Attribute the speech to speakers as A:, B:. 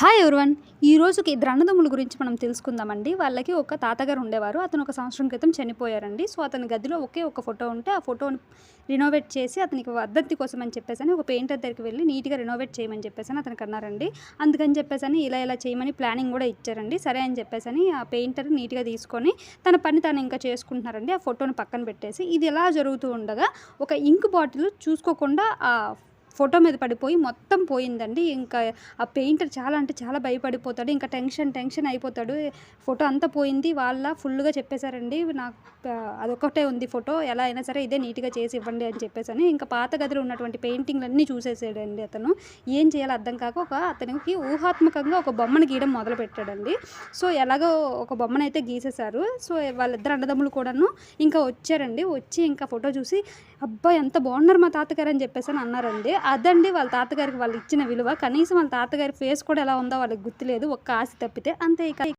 A: Hi everyone. ఈ రోజుకి ఇద్దరు అన్నదమ్ముల గురించి మనం తెలుసుకుందామండి. వాళ్ళకి ఒక తాతగారు ఉండేవారు. అతను ఒక సంవత్సరం క్రితం చనిపోయారండి. సో అతని గదిలో ఒకే ఒక ఫోటో ఉంటే ఆ ఫోటోని రినోవేట్ చేసి అతనికి అద్దతి కోసం అని చెప్పేసి అని ఒక పెయింటర్ దగ్గరికి వెళ్ళి నీట్గా రినోవేట్ చేయమని చెప్పేసి అని అతనికి అన్నారండి. అందుకని చెప్పేసి అని ఇలా ఇలా చేయమని ప్లానింగ్ కూడా ఇచ్చారండి. సరే అని చెప్పేసి అని ఆ పెయింటర్ నీట్గా తీసుకొని తన పని తను ఇంకా చేసుకుంటున్నారండి. ఆ ఫోటోని పక్కన పెట్టేసి. ఇది ఎలా జరుగుతూ ఉండగా ఒక ఇంక్ బాటిల్ చూసుకోకుండా ఆ ఫోటో మీద పడిపోయి మొత్తం పోయిందండి. ఇంకా ఆ పెయింటర్ చాలా అంటే చాలా భయపడిపోతాడు. ఇంకా టెన్షన్ టెన్షన్ అయిపోతాడు. ఫోటో అంతా పోయింది. వాళ్ళ ఫుల్గా చెప్పేశారండి. నాకు అదొకటే ఉంది ఫోటో. ఎలా అయినా సరే ఇదే నీట్గా చేసి ఇవ్వండి అని చెప్పేసి ఇంకా పాత గదిలో ఉన్నటువంటి పెయింటింగ్లన్నీ చూసేసాడండి అతను. ఏం చేయాలో అర్థం కాక ఒక అతనికి ఊహాత్మకంగా ఒక బొమ్మను గీయడం మొదలు పెట్టాడండి సో ఎలాగో ఒక బొమ్మను అయితే గీసేశారు. సో వాళ్ళిద్దరు అన్నదమ్ములు కూడాను ఇంకా వచ్చారండి. వచ్చి ఇంకా ఫోటో చూసి అబ్బా ఎంత బాగున్నారు మా తాతగారు అని చెప్పేసి అని అన్నారండి. అదండి వాళ్ళ తాతగారికి వాళ్ళు ఇచ్చిన విలువ. కనీసం వాళ్ళ తాతగారి ఫేస్ కూడా ఎలా ఉందో వాళ్ళకి గుర్తులేదు. ఒక్క ఆశ తప్పితే అంతే ఇక.